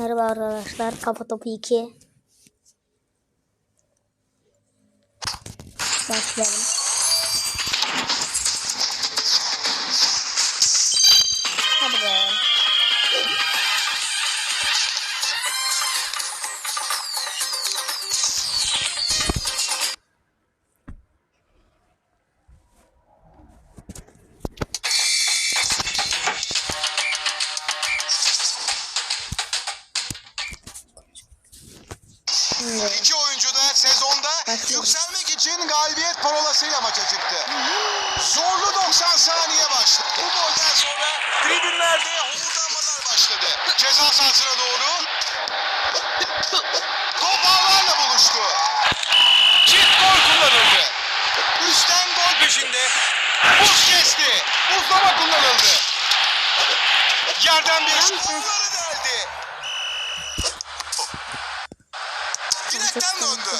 Merhaba arkadaşlar. Kafa topu 2. Başlayalım. Başlayalım. yükselmek için galibiyet parolasıyla maça çıktı. Zorlu 90 saniye başladı. Bu golden sonra tribünlerde homurdanmalar başladı. Ceza sahasına doğru. Top ağlarla buluştu. Çift gol kullanıldı. Üstten gol peşinde. Buz kesti. Buzlama kullanıldı. Yerden bir onları deldi. Direkten döndü.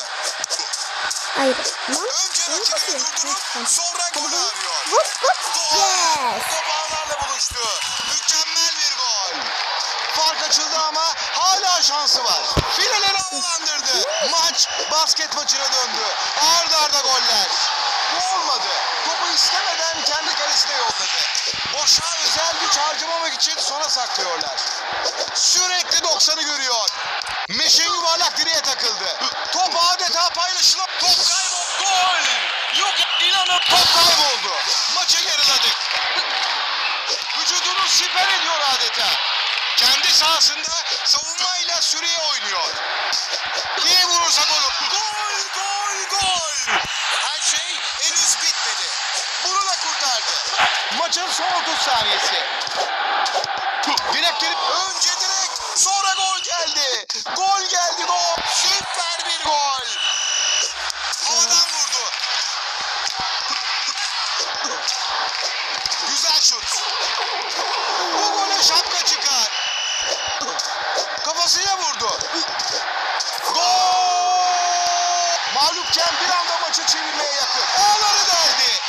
Hayır. Lan. Önce rakibini durdurup sonra golü arıyor. Vur vur. Gol! Yes. Top ağlarla buluştu. Mükemmel bir gol. Fark açıldı ama hala şansı var. Fileleri havalandırdı. Maç basket maçına döndü. Arda arda goller. Bu olmadı. Topu istemeden kendi kalesine yolladı. Boşa özel güç harcamamak için sona saklıyorlar. Sürekli 90'ı görüyor. Meşin yuvarlak direğe takıldı. Top adeta paylaşılıp top kayboldu. Gol! Yok inanın top kayboldu. Maçı yarıladık. Vücudunu siper ediyor adeta. Kendi sahasında savunmayla süreye oynuyor. İyi vurursa gol. Gol, gol, gol. Her şey henüz bitmedi. Bunu da kurtardı. Maçın son 30 saniyesi. Direkt gelip önce direkt sonra gol geldi. Gol geldi gol. Vurdu. Gol! Mağlupken bir anda maçı çevirmeye yakın. Ağları deldi.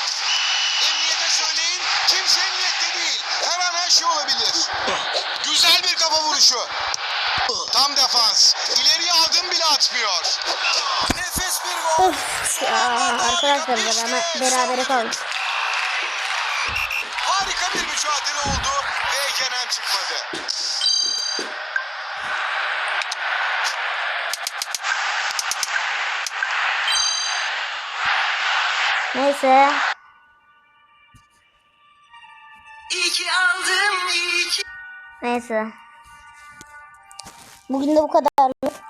Emniyete söyleyin kimse emniyette değil. Her an her şey olabilir. Güzel bir kafa vuruşu. Tam defans. İleriye adım bile atmıyor. Nefis bir gol. Of ya arkadaşlar beraber, berabere kaldık. Neyse. İyi ki aldım, iyi ki Neyse. Bugün de bu kadarlık.